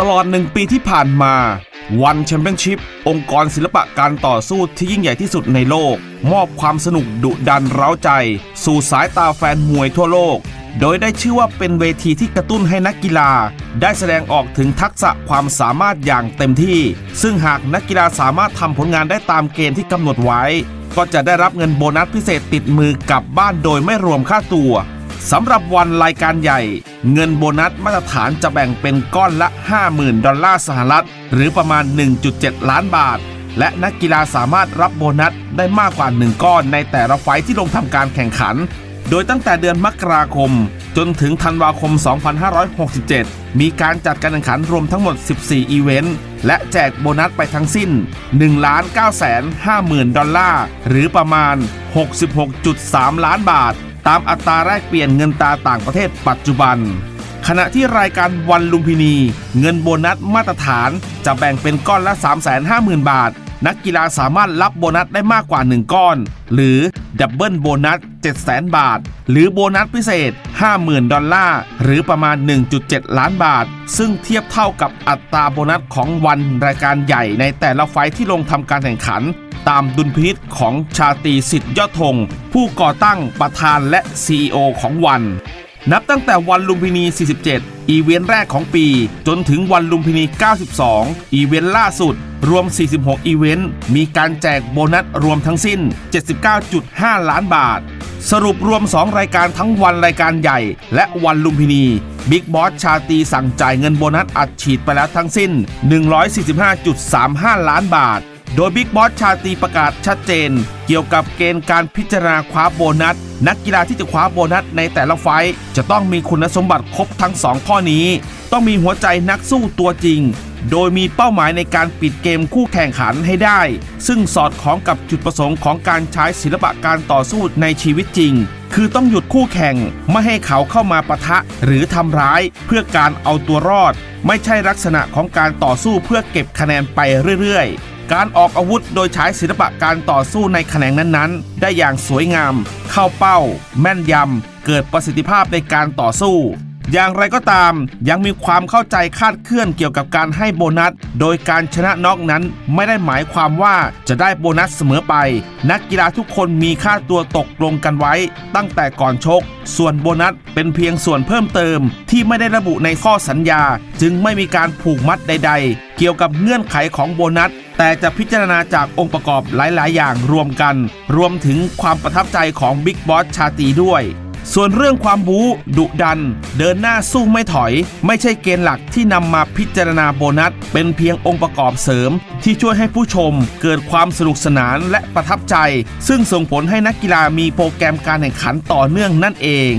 ตลอดหนึ่งปีที่ผ่านมาวันแชมเปี้ยนชิพองค์กรศิลปะการต่อสู้ที่ยิ่งใหญ่ที่สุดในโลก มอบความสนุกดุดันเร้าใจ สู่สายตาแฟนมวยทั่วโลก โดยได้ชื่อว่าเป็นเวทีที่กระตุ้นให้นักกีฬา ได้แสดงออกถึงทักษะความสามารถอย่างเต็มที่ ซึ่งหากนักกีฬาสามารถทำผลงานได้ตามเกณฑ์ที่กำหนดไว้ ก็จะได้รับเงินโบนัสพิเศษติดมือกลับบ้านโดยไม่รวมค่าตัวสำหรับวันรายการใหญ่ เงินโบนัสมาตรฐานจะแบ่งเป็นก้อนละ 50,000 ดอลลาร์สหรัฐ หรือประมาณ 1.7 ล้านบาท และนักกีฬาสามารถรับโบนัสได้มากกว่า 1 ก้อนในแต่ละไฟที่ลงทำการแข่งขัน โดยตั้งแต่เดือนมกราคม จนถึงธันวาคม 2567 มีการจัดการแข่งขันรวมทั้งหมด 14 อีเวนต์ และแจกโบนัสไปทั้งสิ้น 1 9 5 0 0 0 0 ดอลลาร์ หรือประมาณ 66.3 ล้านบาท ตามอัตราแลกเปลี่ยนเงินตราต่างประเทศปัจจุบัน ขณะที่รายการวันลุมพินี เงินโบนัสมาตรฐานจะแบ่งเป็นก้อนละ 350,000 บาท นักกีฬาสามารถรับโบนัสได้มากกว่า 1 ก้อน หรือดับเบิลโบนัส700,000 บาท หรือโบนัสพิเศษ 50,000 ดอลลาร์หรือประมาณ 1.7 ล้านบาท ซึ่งเทียบเท่ากับอัตราโบนัสของวันรายการใหญ่ในแต่ละไฟที่ลงทำการแข่งขัน ตามดุลพินิษของชาตีสิทธิ์ยอดธงผู้ก่อตั้งประธานและ CEO ของวัน นับตั้งแต่วันลุมพินี 47 อีเวนต์แรกของปี จนถึงวันลุมพินี 92 อีเวนต์ล่าสุด รวม 46 อีเวนต์ มีการแจกโบนัสรวมทั้งสิ้น 79.5 ล้านบาท สรุปรวม 2 รายการทั้งวันรายการใหญ่ และวันลุมพินีบิ๊กบอสชาตีสั่งจ่ายเงินโบนัสอัดฉีดไปแล้วทั้งสิ้น 145.35 ล้านบาท โดยบิ๊กบอสชาตีประกาศชัดเจน เกี่ยวกับเกณฑ์การพิจารณาคว้าโบนัส นักกีฬาที่จะคว้าโบนัสในแต่ละไฟท์จะต้องมีคุณสมบัติครบทั้ง 2 ข้อนี้ ต้องมีหัวใจนักสู้ตัวจริง โดยมีเป้าหมายในการปิดเกมคู่แข่งขันให้ได้ ซึ่งสอดคล้องกับจุดประสงค์ของการใช้ศิลปะการต่อสู้ในชีวิตจริง คือต้องหยุดคู่แข่งไม่ให้เขาเข้ามาปะทะหรือทำร้ายเพื่อการเอาตัวรอด ไม่ใช่ลักษณะของการต่อสู้เพื่อเก็บคะแนนไปเรื่อยๆ การออกอาวุธโดยใช้ศิลปะการต่อสู้ในแขนงนั้นๆ ได้อย่างสวยงาม เข้าเป้า แม่นยำเกิดประสิทธิภาพในการต่อสู้ อย่างไรก็ตาม ยังมีความเข้าใจคาดเคลื่อนเกี่ยวกับการให้โบนัส โดยการชนะน็อกนั้นไม่ได้หมายความว่าจะได้โบนัสเสมอไป นักกีฬาทุกคนมีค่าตัวตกลงกันไว้ ตั้งแต่ก่อนชก ส่วนโบนัสเป็นเพียงส่วนเพิ่มเติม ที่ไม่ได้ระบุในข้อสัญญา จึงไม่มีการผูกมัดใด ๆ เกี่ยวกับเงื่อนไขของโบนัสแต่จะพิจารณาจากองค์ประกอบหลาย ๆ อย่างรวมกัน รวมถึงความประทับใจของบิ๊กบอสชาตีด้วย ส่วนเรื่องความบู๊ดุดัน เดินหน้าสู้ไม่ถอย ไม่ใช่เกณฑ์หลักที่นำมาพิจารณาโบนัส เป็นเพียงองค์ประกอบเสริม ที่ช่วยให้ผู้ชมเกิดความสนุกสนานและประทับใจ ซึ่งส่งผลให้นักกีฬามีโปรแกรมการแข่งขันต่อเนื่องนั่นเอง